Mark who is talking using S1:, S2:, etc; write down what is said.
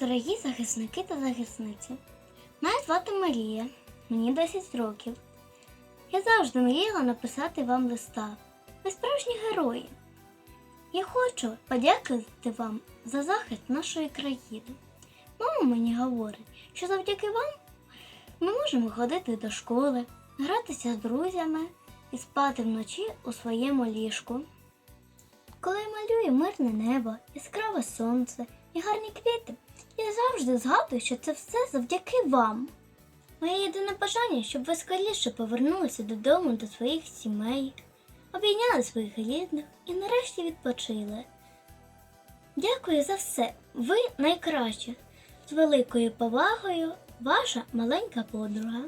S1: Дорогі захисники та захисниці, мене звати Марія, мені 10 років. Я завжди мріяла написати вам листа. Ви справжні герої. Я хочу подякувати вам за захист нашої країни. Мама мені говорить, що завдяки вам ми можемо ходити до школи, гратися з друзями і спати вночі у своєму ліжку. Коли я малюю мирне небо, яскраве сонце і гарні квіти, я завжди згадую, що це все завдяки вам. Моє єдине бажання, щоб ви скоріше повернулися додому до своїх сімей, обійняли своїх рідних і нарешті відпочили. Дякую за все. Ви найкраще. З великою повагою, ваша маленька подруга.